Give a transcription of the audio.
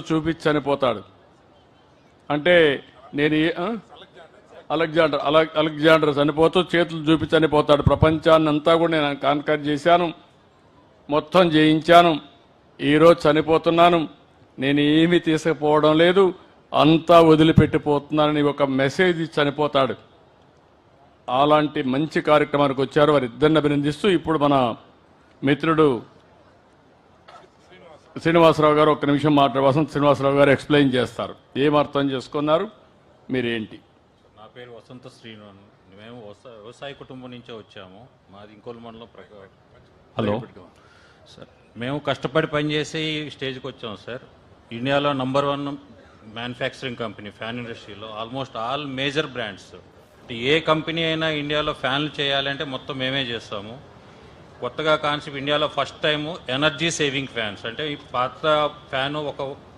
చూపించి చనిపోతాడు అంటే నేను అలెగ్జాండర్ అలెగ్జాండర్ చనిపోతూ చేతులు చూపించి చనిపోతాడు ప్రపంచాన్ని అంతా కూడా నేను కాన్కర్ చేశాను. మొత్తం జయించాను. ఈరోజు చనిపోతున్నాను. నేను ఏమీ తీసుకుపోవడం లేదు. అంతా వదిలిపెట్టిపోతున్నానని ఒక మెసేజ్ చనిపోతాడు. అలాంటి మంచి కార్యక్రమానికి వచ్చారు వారిద్దరిని అభినందిస్తూ ఇప్పుడు మన మిత్రుడు శ్రీనివాసరావు గారు ఒక నిమిషం మాట్లాడు వసంత శ్రీనివాసరావు గారు ఎక్స్ప్లెయిన్ చేస్తారు. ఏం అర్థం చేసుకున్నారు? మీరేంటి? నా పేరు వసంత శ్రీను మేము వ్యవసాయ కుటుంబం నుంచే వచ్చాము. మాది ఇంకోలు మండలం హలో. సార్ మేము కష్టపడి పనిచేసి స్టేజ్కి వచ్చాము సార్. ఇండియాలో number one manufacturing company fan ఇండస్ట్రీలో ఆల్మోస్ట్ ఆల్ మేజర్ బ్రాండ్స్. ఏ కంపెనీ అయినా ఇండియాలో ఫ్యాన్లు చేయాలంటే మొత్తం మేమే చేస్తాము. కొత్తగా కాన్సెప్ట్ ఇండియాలో first time energy saving fans. అంటే ఈ పాత ఫ్యాన్ ఒక